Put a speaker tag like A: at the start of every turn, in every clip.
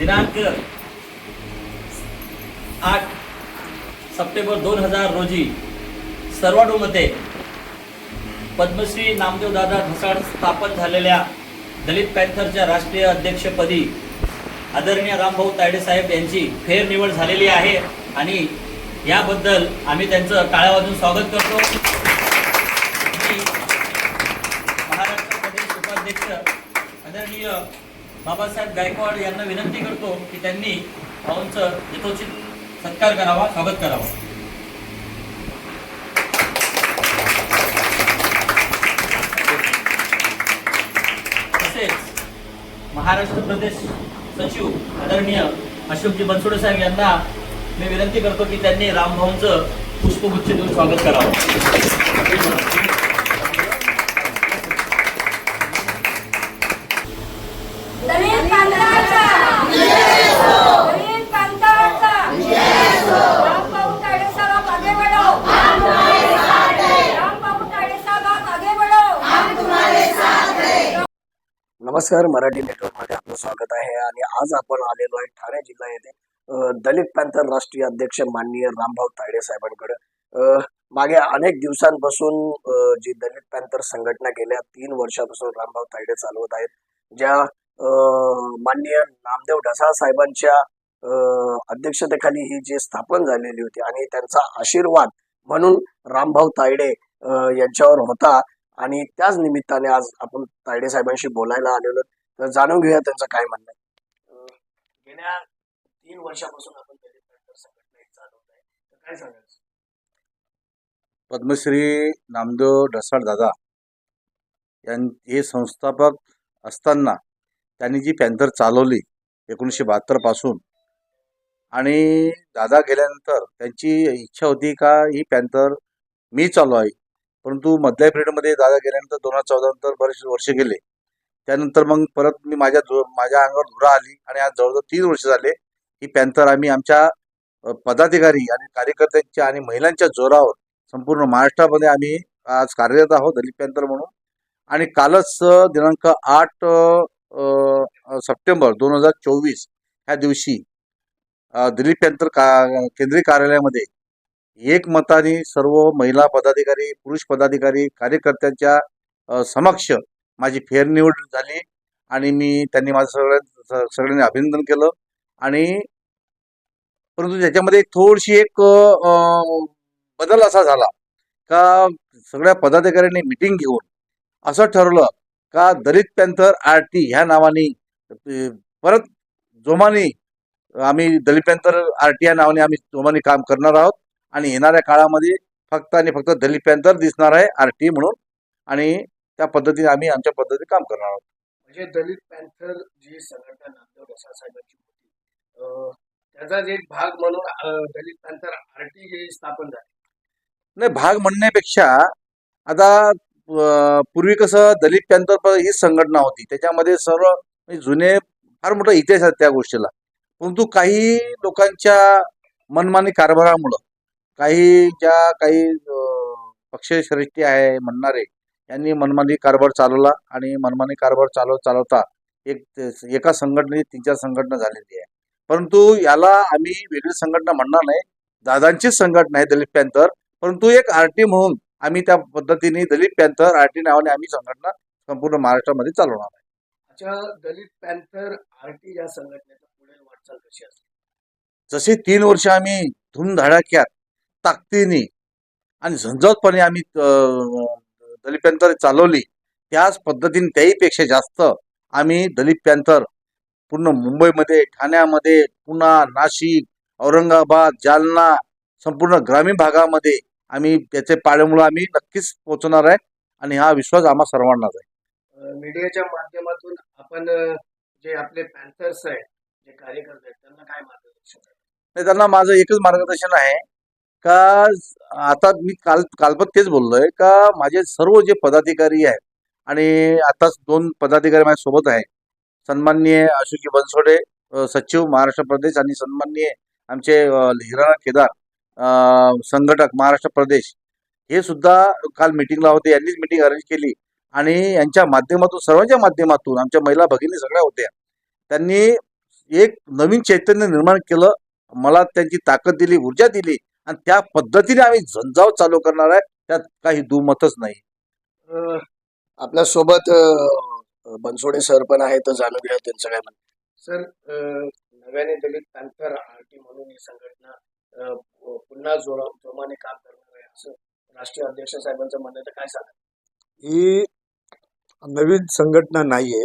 A: दिनांक आठ सप्टेंबर दोन हजार रोजी सर्वाडूमध्ये पद्मश्री नामदेवदादा ढसाळ स्थापन झालेल्या दलित पॅन्थरच्या राष्ट्रीय अध्यक्षपदी आदरणीय रामभाऊ तायडेसाहेब यांची फेरनिवड झालेली आहे आणि याबद्दल आम्ही त्यांचं टाळ्या वाजून स्वागत करतो. महाराष्ट्र प्रदेश उपाध्यक्ष आदरणीय बाबासाहेब गायकवाड यांना विनंती करतो की त्यांनी भाऊंचं यथोचित सत्कार करावा स्वागत करावा. तसेच महाराष्ट्र प्रदेश सचिव आदरणीय अशोकजी बनसोडे साहेब यांना मी विनंती करतो की त्यांनी रामभाऊंचं पुष्पगुच्छ देऊन स्वागत करावं.
B: नमस्कार मराठी नेटवर्कमध्ये आपलं स्वागत आहे. आणि आज आपण आलेलो आहे ठाणे जिल्हा येथे. दलित पॅन्थर राष्ट्रीय अध्यक्ष माननीय रामभाऊ तायडे साहेबांकडे. मागे अनेक दिवसांपासून जी दलित पॅन्थर संघटना गेल्या तीन वर्षापासून रामभाऊ तायडे चालवत आहेत ज्या माननीय नामदेव ढसाळ साहेबांच्या अध्यक्षतेखाली ही जी स्थापन झालेली होती आणि त्यांचा आशीर्वाद म्हणून रामभाऊ तायडे यांच्यावर होता. आणि त्याच निमित्ताने आज आपण तायडे साहेबांशी बोलायला आलेलो. तर जाणून घेऊया त्यांचं काय म्हणणं आहे. गेल्या तीन वर्षापासून आपण काय
C: पद्मश्री नामदेव ढसाळ दादा यां हे संस्थापक असताना त्यांनी जी पॅन्थर चालवली एकोणीसशे बहात्तरपासून आणि दादा गेल्यानंतर त्यांची इच्छा होती का ही पॅन्थर मी चालवावी? परंतु मधल्या पिरियडमध्ये दादा गेल्यानंतर दोन हजार चौदा नंतर बरेचसे वर्ष गेले. त्यानंतर मग परत मी माझ्या माझ्या अंगावर धुरा आली आणि आज जवळजवळ तीन वर्ष झाले ही पॅन्थर आम्ही आमच्या पदाधिकारी आणि कार्यकर्त्यांच्या आणि महिलांच्या जोरावर संपूर्ण महाराष्ट्रामध्ये आम्ही आज कार्यरत आहोत दलित पॅन्थर म्हणून. आणि कालच दिनांक आठ सप्टेंबर दोन हजार चोवीस ह्या दिवशी दिलीप पॅन्थर का केंद्रीय कार्यालयामध्ये एक मताने सर्व महिला पदाधिकारी पुरुष पदाधिकारी कार्यकर्त्यांच्या समक्ष माझी फेरनिवड झाली आणि मी त्यांनी माझं सगळ्या सगळ्यांनी अभिनंदन केलं. आणि परंतु त्याच्यामध्ये थोडीशी एक बदल असा झाला का सगळ्या पदाधिकाऱ्यांनी मिटिंग घेऊन असं ठरवलं का दलित पॅन्थर आर टी ह्या नावाने परत जोमाने आम्ही दलित पॅन्थर आर टी या नावाने आम्ही जोमाने काम करणार आहोत. आणि येणाऱ्या काळामध्ये फक्त आणि फक्त दलित पॅन्थर दिसणार आहे आर टी म्हणून. आणि त्या पद्धतीने आम्ही आमच्या पद्धतीने काम करणार आहोत.
B: म्हणजे दलित पॅन्थर जी संघटना साहेबांची होती त्याचाच एक भाग म्हणून दलित पॅन्थर आरटी ही स्थापन झाली.
C: नाही भाग म्हणण्यापेक्षा आता पूर्वी कसं दलित पॅन्थर ही संघटना होती. त्याच्यामध्ये सर्व म्हणजे जुने फार मोठा इतिहास आहे त्या गोष्टीला. परंतु काही लोकांच्या मनमानी कारभारामुळं काही ज्या काही पक्षश्रेष्ठी आहे म्हणणारे यांनी मनमानी कारभार चालवला आणि मनमानी कारभार चालव चालवता एक एका संघटनेची तीन चार संघटना झालेली आहे. परंतु याला आम्ही वेगळी संघटना म्हणणार नाही. दादांचीच संघटना आहे दलित पॅन्थर. परंतु एक आरटी म्हणून आम्ही त्या पद्धतीने दलित पॅन्थर आरटी नावाने आम्ही संघटना संपूर्ण महाराष्ट्रामध्ये चालवणार आहे.
B: अच्छा दलित पॅन्थर आरटी या संघटनेचा पुढील वाटचाल कशी असते?
C: जसे तीन वर्ष आम्ही धूमधडाक्यात ताकदीने आणि झंझावतपणे आम्ही दलित पॅन्थर चालवली त्याच पद्धतीने त्याहीपेक्षा जास्त आम्ही दलित पॅन्थर पूर्ण मुंबईमध्ये ठाण्यामध्ये पुणा नाशिक औरंगाबाद जालना संपूर्ण ग्रामीण भागामध्ये आम्ही त्याचे पाळेमुळं आम्ही नक्कीच पोहोचणार आहे आणि हा विश्वास आम्हा सर्वांनाच आहे
B: मीडियाच्या माध्यमातून आपण जे आपले पॅन्थर्स आहेत जे कार्यकर्ते आहेत त्यांना काय मार्गदर्शन?
C: नाही त्यांना माझं एकच मार्गदर्शन आहे का आता मी काल कालपत तेच बोललोय का माझे सर्व जे पदाधिकारी आहेत आणि आताच दोन पदाधिकारी माझ्यासोबत आहे सन्माननीय अशोकी बनसोडे सचिव महाराष्ट्र प्रदेश आणि सन्माननीय आमचे अ, हिराणा केदार संघटक महाराष्ट्र प्रदेश हे सुद्धा काल मिटिंगला होते यांनीच मिटिंग अरेंज केली आणि यांच्या माध्यमातून सर्वांच्या माध्यमातून आमच्या महिला भगिनी सगळ्या होत्या त्यांनी एक नवीन चैतन्य निर्माण केलं मला त्यांची ताकद दिली ऊर्जा दिली आणि त्या पद्धतीने आम्ही झंझाव चालू करणार आहे त्यात काही दुमतच नाही.
B: आपल्यासोबत बनसोडे सर पण आहे तर जाणून घ्या त्यांचं काय म्हणणं. सर नव्याने दलित पॅन्थर आरटी म्हणून ही संघटना पुन्हा जोरा जोमाने काम करणार आहे असं राष्ट्रीय अध्यक्ष साहेबांचं म्हणणं तर काय सांगा
D: ही नवीन संघटना नाहीये.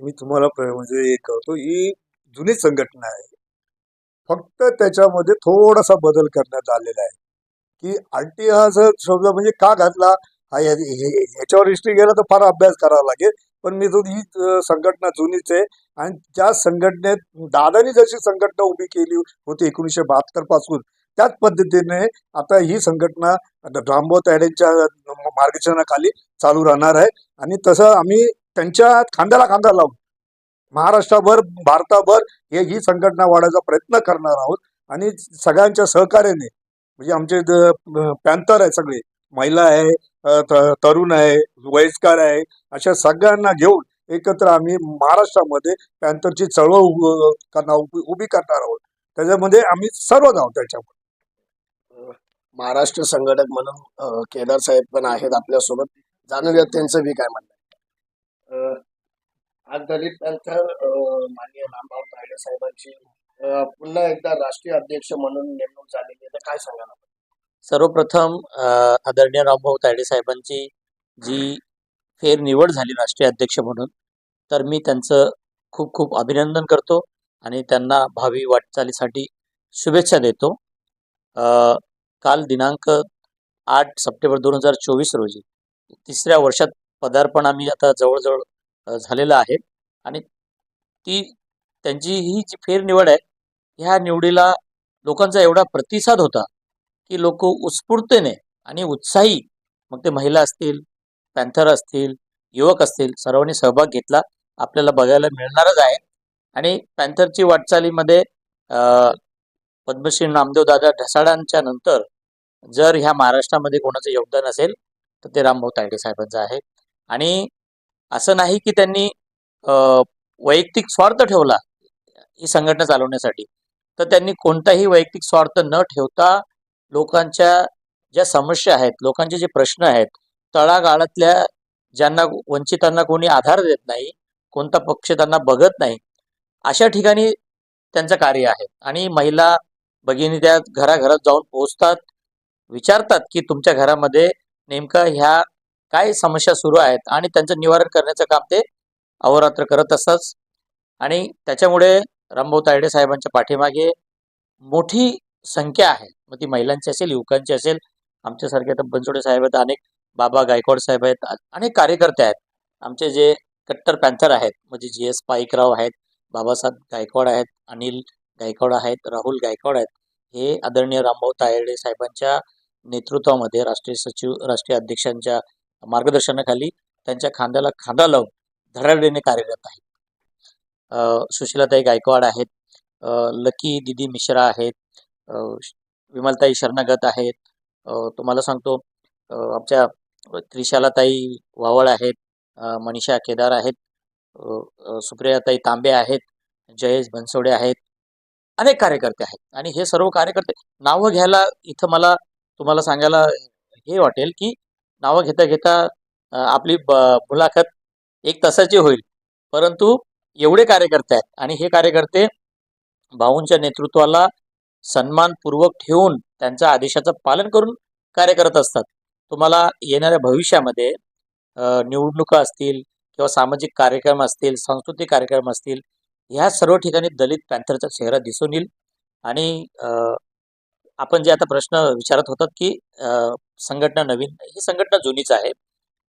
D: मी तुम्हाला म्हणजे हे करतो ही जुनीच संघटना आहे. फक्त त्याच्यामध्ये थोडासा बदल करण्यात आलेला आहे. की आरटी हा जर शब्द म्हणजे का घातला? हा याच्यावर हिस्ट्री गेला तर फार अभ्यास करावा लागेल. पण मी तो ही संघटना जुनीच आहे आणि ज्या संघटनेत दादानी जशी संघटना उभी केली होती एकोणीसशे बहात्तरपासून त्याच पद्धतीने आता ही संघटना रामभाऊ तायडेंच्या मार्गदर्शनाखाली चालू राहणार आहे. आणि तसं आम्ही त्यांच्या खांद्याला खांदा लावून महाराष्ट्राभर भारताभर हे ही संघटना वाढायचा प्रयत्न करणार आहोत. आणि सगळ्यांच्या सहकार्याने म्हणजे आमचे पॅन्थर आहे सगळे महिला आहे तरुण आहे वयस्कर आहे अशा सगळ्यांना घेऊन एकत्र आम्ही महाराष्ट्रामध्ये पॅन्थरची चळवळ करणार उभी उभी करणार आहोत. त्याच्यामध्ये आम्ही सर्व आहोत त्याच्यामध्ये.
B: महाराष्ट्र संघटक म्हणून केदार साहेब पण आहेत आपल्यासोबत. जाणून घ्या त्यांचं बी काय म्हणणं आज दलित पॅन्थर माननीय रामभाऊ तायडे साहेबांची पुन्हा एकदा राष्ट्रीय अध्यक्ष म्हणून नेमणूक झालेली आहे तर काय सांगाल आपण?
A: सर्वप्रथम आदरणीय रामभाऊ तायडे साहेबांची जी फेर निवड झाली राष्ट्रीय अध्यक्ष म्हणून तर मी त्यांचं खूप खूप अभिनंदन करतो आणि त्यांना भावी वाटचालीसाठी शुभेच्छा देतो काल दिनांक आठ सप्टेंबर दोन हजार चोवीस रोजी तिसऱ्या वर्षात पदार्पण आम्ही आता जवळजवळ झालेलं आहे. आणि ती त्यांची ही जी फेरनिवड आहे ह्या निवडीला लोकांचा एवढा प्रतिसाद होता की लोक उत्स्फूर्तेने आणि उत्साही मग ते महिला असतील पॅन्थर असतील युवक असतील सर्वांनी सहभाग घेतला. आपल्याला बघायला मिळणारच आहे. आणि पॅन्थरची वाटचालीमध्ये पद्मश्री नामदेव दादा ढसाडांच्या नंतर जर ह्या महाराष्ट्रामध्ये कोणाचं योगदान असेल तर ते रामभाऊ तायडे साहेबांचं आहे. आणि असं नाही की त्यांनी वैयक्तिक स्वार्थ ठेवला ही संघटना चालवण्यासाठी. तर त्यांनी कोणताही वैयक्तिक स्वार्थ न ठेवता लोकांच्या ज्या समस्या आहेत लोकांचे जे प्रश्न आहेत तळागाळातल्या ज्यांना वंचितांना कोणी आधार देत नाही कोणता पक्ष त्यांना बघत नाही अशा ठिकाणी त्यांचं कार्य आहे. आणि महिला भगिनी त्या घराघरात जाऊन पोहोचतात विचारतात की तुमच्या घरामध्ये नेमका ह्या काय समस्या सुरू आहेत आणि त्यांचं निवारण करण्याचं काम ते अहोरात्र करत असतात. आणि त्याच्यामुळे रामभाऊ तायडे साहेबांच्या पाठीमागे मोठी संख्या आहे. मग ती महिलांची असेल युवकांची असेल आमच्यासारखे आता बनसोडे साहेब आहेत अनेक बाबा गायकवाड साहेब आहेत अनेक कार्यकर्ते आहेत. आमचे जे कट्टर पॅन्थर आहेत म्हणजे जी एस पाईकराव आहेत बाबासाहेब गायकवाड आहेत अनिल गायकवाड आहेत राहुल गायकवाड आहेत हे आदरणीय रामभाऊ तायडे साहेबांच्या नेतृत्वामध्ये राष्ट्रीय सचिव राष्ट्रीय अध्यक्षांच्या मार्गदर्शनाखाली त्यांच्या खांद्याला खांदा लावून धडाडीने कार्यरत आहेत. सुशीलाताई गायकवाड आहेत. लकी दिदी मिश्रा आहेत. विमलताई शरणागत आहेत. तुम्हाला सांगतो आमच्या त्रिशालाताई वावळ आहेत. मनीषा केदार आहेत. सुप्रियाताई तांबे आहेत. जयेश बनसोडे आहेत. अनेक कार्यकर्ते आहेत. आणि हे सर्व कार्यकर्ते नावं घ्यायला इथं मला तुम्हाला सांगायला हे वाटेल की नावं घेता घेता आपली ब- मुलाखत एक तासाची होईल. परंतु एवढे कार्यकर्ते आहेत आणि हे कार्यकर्ते भाऊंच्या नेतृत्वाला सन्मानपूर्वक ठेवून त्यांच्या आदेशाचं पालन करून कार्य करत असतात. तुम्हाला येणाऱ्या भविष्यामध्ये निवडणुका असतील किंवा सामाजिक कार्यक्रम असतील सांस्कृतिक कार्यक्रम असतील ह्या सर्व ठिकाणी दलित पॅन्थरचा चेहरा दिसून येईल. आणि आपण जे आता प्रश्न विचारत होतात की संघटना नवीन ही संघटना जुनीच आहे.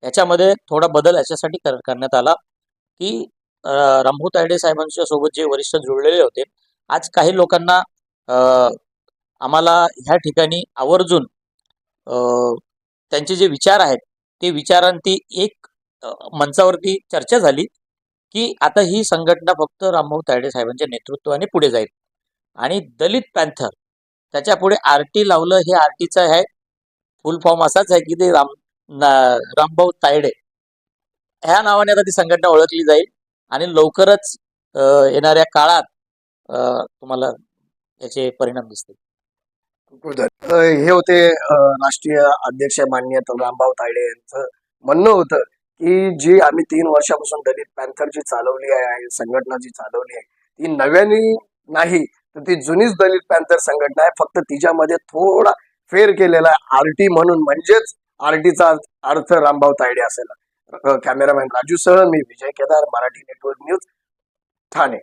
A: याच्यामध्ये थोडा बदल याच्यासाठी कर- करण्यात आला की रामभू तायडे साहेबांच्या सोबत जे वरिष्ठ जुळलेले होते आज काही लोकांना आम्हाला ह्या ठिकाणी आवर्जून त्यांचे जे विचार आहेत ते विचारांती एक मंचावरती चर्चा झाली की आता ही संघटना फक्त रामभाऊ तायडे साहेबांच्या नेतृत्वाने पुढे जाईल. आणि दलित पॅन्थर त्याच्या पुढे आरटी लावलं हे आरटीचं आहे. फुल फॉर्म असाच आहे की ते राम रामभाऊ तायडे. ह्या नावाने आता ती संघटना ओळखली जाईल. आणि लवकरच येणाऱ्या काळात
E: तुम्हाला याचे परिणाम दिसतील.
B: हे होते राष्ट्रीय अध्यक्ष माननीय रामभाऊ तायडे यांचं म्हणणं होतं की जी आम्ही तीन वर्षापासून दलित पॅन्थर जी चालवली आहे संघटना जी चालवली आहे ती नव्याने नाही तर ती जुनीच दलित पॅन्थर संघटना आहे. फक्त तिच्यामध्ये थोडा फेर केलेला आहे. आरटी म्हणून म्हणजेच आरटीचा अर्थ रामभाऊ तायडे असेल. कॅमेरामॅन राजू सह मी विजय केदार मराठी नेटवर्क न्यूज ठाणे.